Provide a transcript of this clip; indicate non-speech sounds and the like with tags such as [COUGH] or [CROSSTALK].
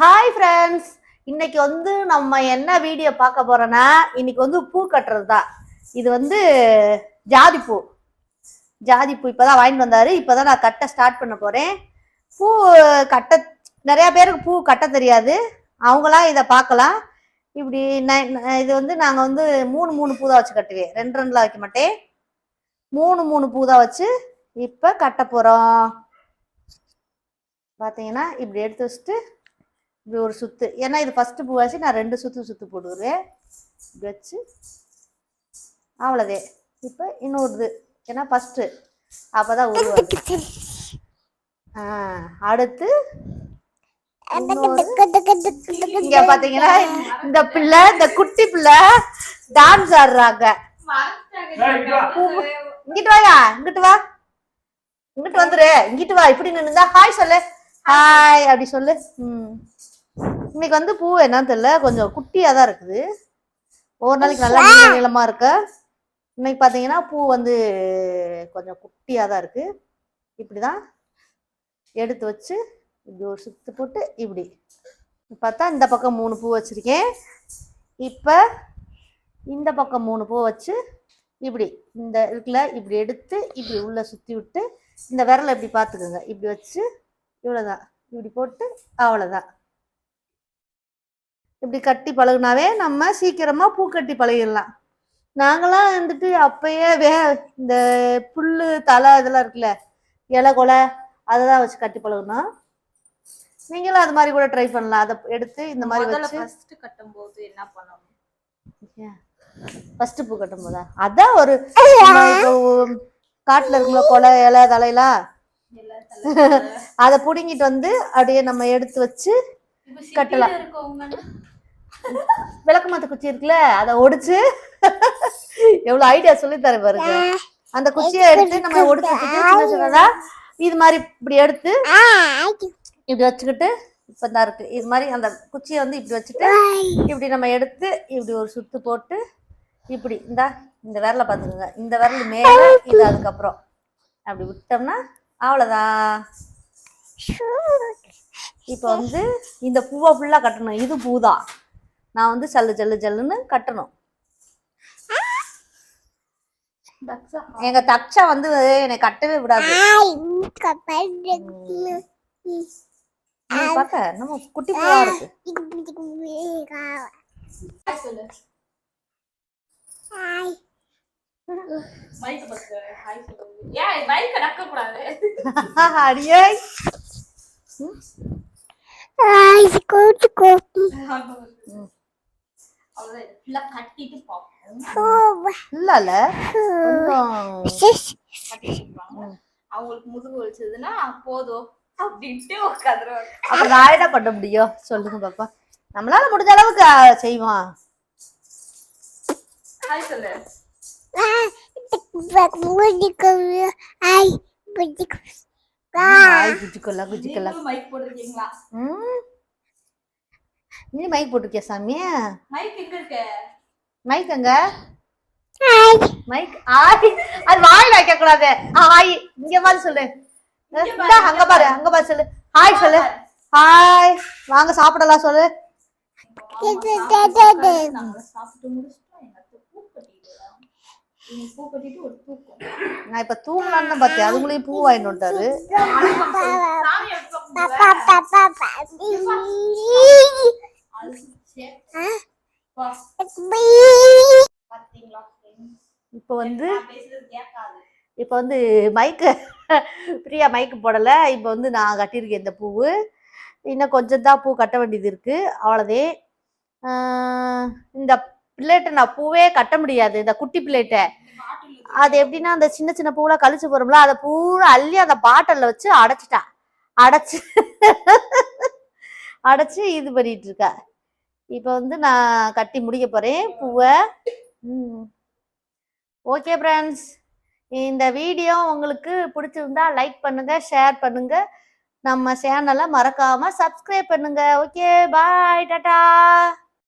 Hi friends இன்னைக்கு வந்து நம்ம என்ன வீடியோ பார்க்க போறோம்னா இன்னைக்கு வந்து பூ கட்டுறது தான் இது வந்து ஜாதி பூ. ஜாதி பூ வாங்கிட்டு வந்தாரு. இப்போதான் நான் கட்ட ஸ்டார்ட் பண்ண போறேன். பூ கட்ட நிறைய பேருக்கு பூ கட்ட தெரியாது. அவங்களாம் இதை பார்க்கலாம். இப்படி இது வந்து நாங்கள் வந்து மூணு மூணு பூ தான் வச்சு கட்டுவேன். ரெண்டு ரெண்டுலாம் வைக்க மாட்டேன். மூணு மூணு பூ தான் வச்சு இப்போ கட்ட போகிறோம் பார்த்தீங்கன்னா இப்படி எடுத்து வச்சுட்டு இப்படி ஒரு சுத்து. ஏன்னா இது ஃபஸ்ட்டு பூவாச்சு நான் ரெண்டு சுத்து சுத்து போடுவேன். இப்படி வச்சு அவ்வளோதே. இப்போ இன்னொரு இது ஏன்னா ஃபர்ஸ்ட் அப்பதான் உருவாது ஆ அடுத்து இங்க பாத்தீங்கன்னா இந்த பிள்ளை இந்த குட்டி பிள்ளை டான்ஸ் ஆடுறாங்க. இங்கிட்டு வாயா இங்கிட்டு வா. இங்கிட்டு வந்துரு. இங்கிட்டு வா. இப்படி நின்னுதா ஹாய் சொல்லு. ஹாய் அப்படி சொல்லு. ம். இன்னைக்கு வந்து பூ என்னன்னு தெரியல கொஞ்சம் குட்டியா தான் இருக்குது. ஒவ்வொரு நாளைக்கு நல்லா நீள நீளமா இருக்கு. இன்னைக்கு பாத்தீங்கன்னா பூ வந்து கொஞ்சம் குட்டியா தான் இருக்கு. இப்படிதான் எடுத்து வச்சு இப்படி ஒரு சுத்து போட்டு இப்படி. பார்த்தா இந்த பக்கம் மூணு பூ வச்சிருக்கேன். இப்போ இந்த பக்கம் மூணு பூ வச்சு இப்படி இந்த இருக்குல்ல இப்படி எடுத்து இப்படி உள்ள சுற்றி விட்டு இந்த விரலை இப்படி பார்த்துக்கோங்க. இப்படி வச்சு இவ்வளோதான் இப்படி போட்டு அவ்வளோதான் இப்படி கட்டி பழகுனாவே நம்ம சீக்கிரமாக பூ கட்டி பழகிடலாம். நாங்களாம் வந்துட்டு அப்பயே வே இந்த புல் தலை இதெல்லாம் இருக்குல்ல இலை கொலை அதை தான் வச்சு கட்டி பழகணும் நீங்களும் அது மாதிரி கூட ட்ரை பண்ணலாம். அதை எடுத்து இந்த மாதிரி வச்சு ஃபர்ஸ்ட் கட்டும்போது என்ன பண்ணணும்? ஃபர்ஸ்ட் பூ கட்டும் போதா அதான் ஒரு காட்டுல இருக்கும்ல கொலை இலை தலையெல்லாம். [LAUGHS] அதை புடுங்கிட்டு வந்து அப்படியே நம்ம எடுத்து வச்சு கட்டலாம். விளக்கு மாத்த குச்சி இருக்குல்ல அதை ஒடிச்சு எவ்வளவு ஐடியா சொல்லி தரேன் பாருங்க. அந்த குச்சியை எடுத்து நம்ம ஒடிச்சு சின்ன சின்னதா இது மாதிரி இப்படி எடுத்து இப்படி வச்சுக்கிட்டு இப்பதான் இருக்கு. இது மாதிரி அந்த குச்சியை வந்து இப்படி வச்சுட்டு இப்படி நம்ம எடுத்து இப்படி ஒரு சுத்து போட்டு இப்படி இந்தா இந்த விரலை பார்த்துக்கோங்க இந்த விரல் மேல இது அதுக்கப்புறம். அப்படி விட்டோம்னா அவ்வளோதான் இப்போ வந்து இந்த பூவை ஃபுல்லாக கட்டணும். இது பூதான் நான் வந்து சல்லு ஜல்லு ஜல்லுன்னு கட்டணும். எங்க தக்ஷா வந்து என்னை கட்டவே விடாது. நீ பார்க்க நம்ம குட்டி பூவா இருக்கு. சொல்லு மைக் பஸ் ஹாய் சொல்லு. ஏன் மைக் நடக்க கூடாது [LAUGHS] அடியே அவ்வளவுதான் இது ஃபுல்லா கட்டிட்டு பாப்போம் இல்ல கொஞ்சம் கட்டிட்டு இருப்பாங்க அவங்களுக்கு முதுகு வலிச்சதுன்னா போதும் அப்படின்ட்டு உட்காந்துருவாங்க அப்ப நான் என்ன பண்ண முடியும் சொல்லுங்க பாப்பா நம்மளால முடிஞ்ச அளவுக்கு செய்வோம் ஹாய் சொல்லு குச்சிக்கொல்லாம் குச்சிக்கொல்லாம் மைக் போட்டிருக்கீங்களா? ம். நீ மைக் போட்டிருக்கிய சாமி? மைக் எங்க இருக்கு? மைக் எங்க? மைக் ஆய் அது வாய் வைக்க கூடாது ஆய் இங்க பாரு சொல்லு அங்க பாரு அங்க பாரு சொல்லு. ஹாய் சொல்லு. ஹாய் வாங்க சாப்பிடலாம் சொல்லு. சாப்பிட்டு முடிச்சிட்டோம் எங்க அத்தை பூ கட்டிட்டு நீங்க பூ கட்டிட்டு ஒரு தூக்கம் நான் இப்ப தூங்கலான்னு தான் பார்த்தேன். அதுங்களையும் பூ வாங்கிட்டு வந்துட்டாரு? இப்போ வந்து இப்போ வந்து மைக்கு பிரியா மைக்கு போடலை. இப்போ வந்து நான் கட்டியிருக்கேன் இந்த பூவு. இன்னும் கொஞ்சம் தான் பூ கட்ட வேண்டியது இருக்கு. அவ்வளோதே இந்த பிள்ளைகிட்ட நான் பூவே கட்ட முடியாது. இந்த குட்டி பிள்ளைகிட்ட. அது எப்படின்னா அந்த சின்ன சின்ன பூவெல்லாம் கழிச்சு போறோம்ல அதை பூரா அள்ளி அந்த பாட்டிலில் வச்சு அடைச்சிட்டா. அடைச்சு அடைச்சு இது பண்ணிட்டு இருக்கா. இப்போ வந்து நான் கட்டி முடிக்க போறேன். பூவை. ம். ஓகே ஃப்ரெண்ட்ஸ் இந்த வீடியோ உங்களுக்கு பிடிச்சிருந்தா லைக் பண்ணுங்க ஷேர் பண்ணுங்க. நம்ம சேனலை மறக்காம சப்ஸ்கிரைப் பண்ணுங்க. Okay bye ta-ta.